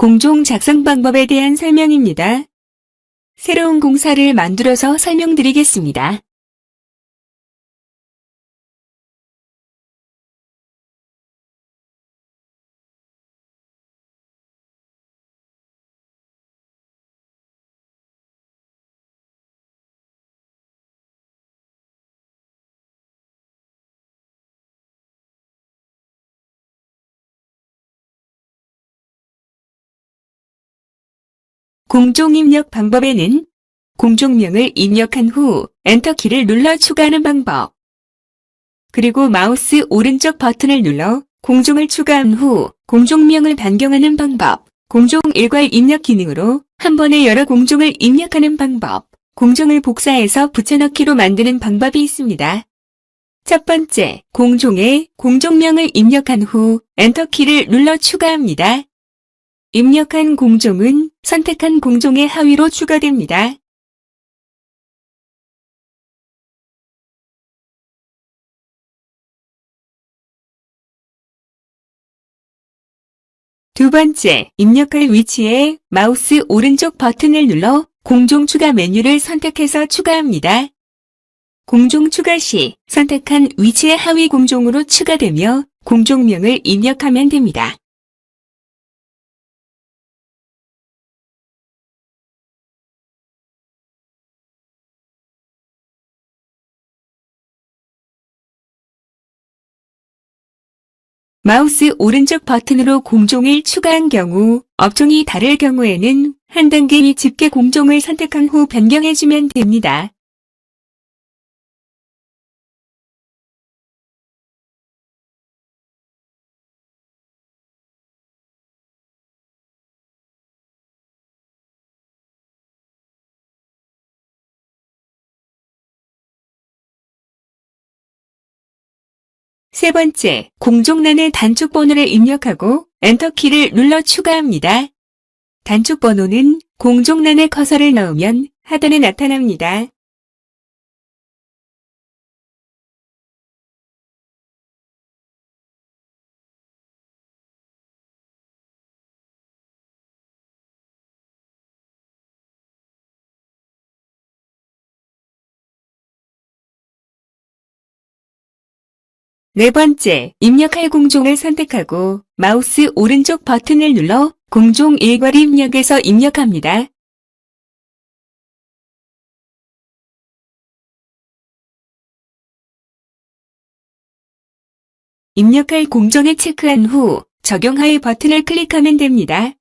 공종 작성 방법에 대한 설명입니다. 새로운 공사를 만들어서 설명드리겠습니다. 공종 입력 방법에는 공종명을 입력한 후 엔터키를 눌러 추가하는 방법. 그리고 마우스 오른쪽 버튼을 눌러 공종을 추가한 후 공종명을 변경하는 방법. 공종 일괄 입력 기능으로 한 번에 여러 공종을 입력하는 방법. 공종을 복사해서 붙여넣기로 만드는 방법이 있습니다. 첫 번째, 공종에 공종명을 입력한 후 엔터키를 눌러 추가합니다. 입력한 공종은 선택한 공종의 하위로 추가됩니다. 두 번째, 입력할 위치에 마우스 오른쪽 버튼을 눌러 공종 추가 메뉴를 선택해서 추가합니다. 공종 추가 시 선택한 위치의 하위 공종으로 추가되며 공종명을 입력하면 됩니다. 마우스 오른쪽 버튼으로 공종을 추가한 경우 업종이 다를 경우에는 한 단계 위 집계 공종을 선택한 후 변경해주면 됩니다. 세 번째, 공종란에 단축 번호를 입력하고 엔터키를 눌러 추가합니다. 단축 번호는 공종란에 커서를 넣으면 하단에 나타납니다. 네 번째, 입력할 공종을 선택하고 마우스 오른쪽 버튼을 눌러 공종 일괄 입력에서 입력합니다. 입력할 공종을 체크한 후 적용하의 버튼을 클릭하면 됩니다.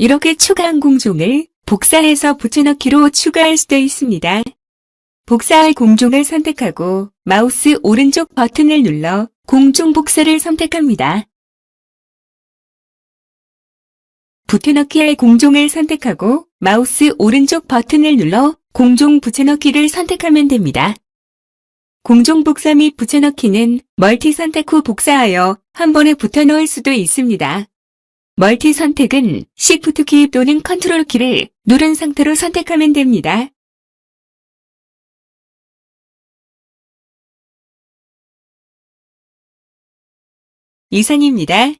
이렇게 추가한 공종을 복사해서 붙여넣기로 추가할 수도 있습니다. 복사할 공종을 선택하고 마우스 오른쪽 버튼을 눌러 공종 복사를 선택합니다. 붙여넣기 할 공종을 선택하고 마우스 오른쪽 버튼을 눌러 공종 붙여넣기를 선택하면 됩니다. 공종 복사 및 붙여넣기는 멀티 선택 후 복사하여 한 번에 붙여넣을 수도 있습니다. 멀티 선택은 Shift 키 또는 컨트롤 키를 누른 상태로 선택하면 됩니다. 이상입니다.